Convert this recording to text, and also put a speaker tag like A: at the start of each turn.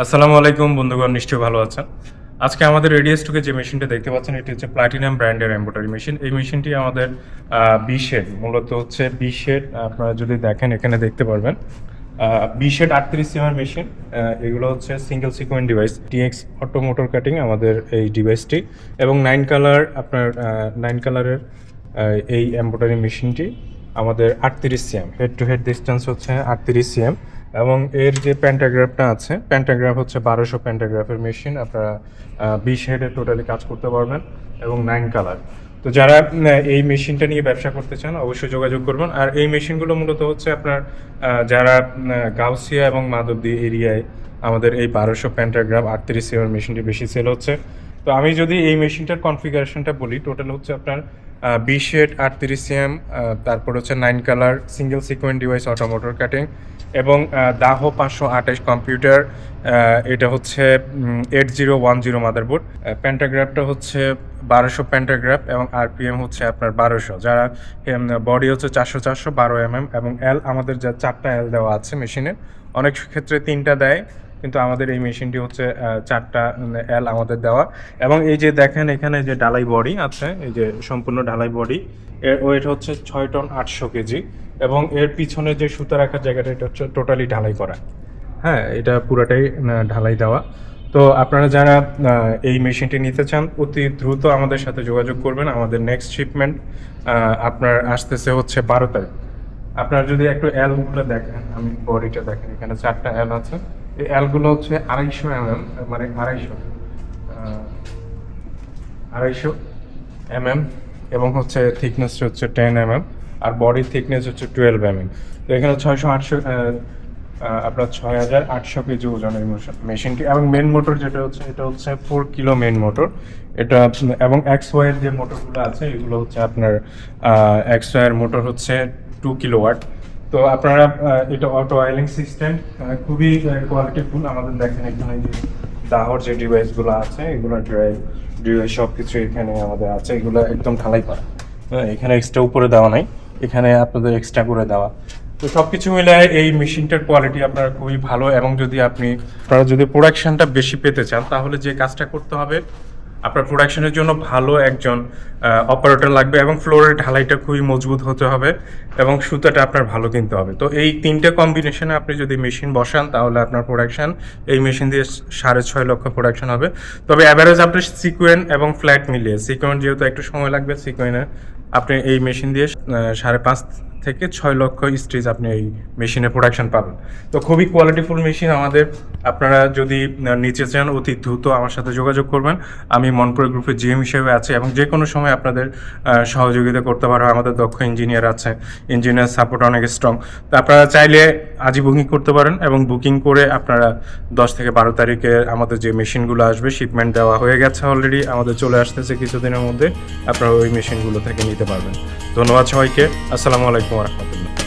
A: আসসালামু আলাইকুম বন্ধুগণ, নিশ্চয়ই ভালো আছেন। আজকে আমাদের রেডিয়াস টুকে যে মেশিনটা দেখতে পাচ্ছেন, এটি হচ্ছে প্লাটিনাম ব্র্যান্ডের এম্বোটারি মেশিন এই মেশিনটি আমাদের বিশেড মূলত হচ্ছে বিশেড আপনারা যদি দেখেন এখানে দেখতে পারবেন। বিশেড আটত্রিশ সিমের মেশিন এগুলো হচ্ছে single sequence device T X auto motor cutting আমাদের এই ডিভাইসটি এবং নাইন কালার আপনার নাইন কালারের এই এম্বোটারি মেশিনটি আমাদের আটত্রিশ C M head to head distance হচ্ছে আটত্রিশ সিএম এবং এর যে প্যান্টাগ্রাফটা আছে প্যান্টাগ্রাফ হচ্ছে বারোশো প্যান্টাগ্রাফের মেশিন আপনারা বিশ হেডে টোটালি কাজ করতে পারবেন, এবং নাইন কালার তো যারা এই মেশিনটা নিয়ে ব্যবসা করতে চান, অবশ্যই যোগাযোগ করবেন। আর এই মেশিনগুলো মূলত হচ্ছে আপনার যারা গাউসিয়া এবং মাধবদী এরিয়ায় আমাদের এই বারোশো প্যান্টাগ্রাফ আটত্রিশ সিএমের মেশিনটি বেশি সেল হচ্ছে। তো আমি যদি এই মেশিনটার কনফিগারেশনটা বলি টোটাল হচ্ছে আপনার বিশ হেড আটত্রিশ সিএম তারপর হচ্ছে nine colour single sequence device auto motor cutting এবং দাহ পাঁচশো আঠাশ কম্পিউটার এটা হচ্ছে eight zero one zero motherboard. প্যান্টাগ্রাফটা হচ্ছে বারোশো প্যান্টাগ্রাফ এবং আরপিএম হচ্ছে আপনার বারোশো। যারা বডি হচ্ছে চারশো চারশো, বারো এম এবং এল আমাদের যা চারটা এল দেওয়া আছে মেশিনে অনেক ক্ষেত্রে তিনটা দেয়। কিন্তু আমাদের এই মেশিনটি হচ্ছে চারটা এল আমাদের দেওয়া। এবং এই যে দেখেন এখানে যে ঢালাই বডি আছে, এই যে সম্পূর্ণ ঢালাই বডি, এর ওয়েট হচ্ছে ছয় টন আটশো কেজি। এবং এর পিছনে যে সুতা রাখার জায়গাটা, এটা হচ্ছে টোটালি ঢালাই করা। হ্যাঁ এটা পুরাটাই ঢালাই দেওয়া। তো আপনারা যারা এই মেশিনটি নিতে চান, অতি দ্রুত আমাদের সাথে যোগাযোগ করবেন। আমাদের নেক্সট শিপমেন্ট আপনার আসতেছে হচ্ছে বারো তারিখ। আপনার যদি একটু এলগুলো দেখেন, আমি বডিটা দেখেন, এখানে চারটা অ্যাল আছে। এই এলগুলো হচ্ছে আড়াইশো এম এম মানে আড়াইশো আড়াইশো এম এম এবং হচ্ছে থিকনেস হচ্ছে টেন এম এম আর বডির থিকনেস হচ্ছে টুয়েলভ এম এম তো এখানে ছয়শো আটশো আপনার ছয় হাজার আটশো কেজি ওজনের মেশিনটি এবং মেন মোটর যেটা হচ্ছে, এটা হচ্ছে ফোর কিলো মেন মোটর এটা এবং এক্স ওয়াইয়ের যে মোটরগুলো আছে, এগুলো হচ্ছে আপনার এক্স ওয়াইয়ের মোটর হচ্ছে টু কিলো ওয়াট তো আপনারা এটা অটো অয়েলিং সিস্টেম খুবই কোয়ালিটিফুল আমাদের দেখেন এখানে যে দাহর যে ডিভাইসগুলো আছে এগুলো ড্রাইভ ডিভাইস সব কিছু এখানে আমাদের আছে। এগুলো একদম ঢালাই হ্যাঁ, এখানে এক্সট্রা উপরে দেওয়া নাই। এখানে আপনাদের এক্সট্রা করে দেওয়া। তো সব কিছু মিলে এই মেশিনটার কোয়ালিটি আপনার খুবই ভালো এবং যদি আপনি আপনারা যদি প্রোডাকশনটা বেশি পেতে চান তাহলে যে কাজটা করতে হবে আপনার প্রোডাকশনের জন্য ভালো একজন অপারেটর লাগবে এবং ফ্লোরের ঢালাইটা খুবই মজবুত হতে হবে এবং সুতাটা আপনার ভালো কিনতে হবে। তো এই তিনটে কম্বিনেশনে আপনি যদি মেশিন বসান, তাহলে আপনার প্রোডাকশন এই মেশিন দিয়ে সাড়ে ছয় লক্ষ প্রোডাকশন হবে। তবে অ্যাভারেজ আপনার সিকুয়েন এবং ফ্ল্যাট মিলিয়ে সিকুয়েন যেহেতু একটু সময় লাগবে সিকুয়েনে আপনি এই মেশিন দিয়ে সাড়ে পাঁচ থেকে ছয় লক্ষ স্টেজ আপনি এই মেশিনে প্রোডাকশন পাবেন। তো খুবই কোয়ালিটিফুল মেশিন আমাদের। আপনারা যদি নিচে চান অতি দ্রুত আমার সাথে যোগাযোগ করবেন। আমি মনপুর গ্রুপের জিএম হিসেবে আছি এবং যে কোনো সময় আপনাদের সহযোগিতা করতে পারব আমাদের দক্ষ ইঞ্জিনিয়ার আছে। ইঞ্জিনিয়ার সাপোর্ট অনেক স্ট্রং তো আপনারা চাইলে আজই বুকিং করতে পারেন এবং বুকিং করে আপনারা দশ থেকে বারো তারিখে আমাদের যে মেশিনগুলো আসবে শিপমেন্ট দেওয়া হয়ে গেছে অলরেডি আমাদের চলে আসতেছে কিছুদিনের মধ্যে। আপনারা ওই মেশিনগুলো থেকে নিতে পারবেন। ধন্যবাদ সবাইকে। আসসালামু আলাইকুম। വാലേക്കും വാഹമത്തുള്ള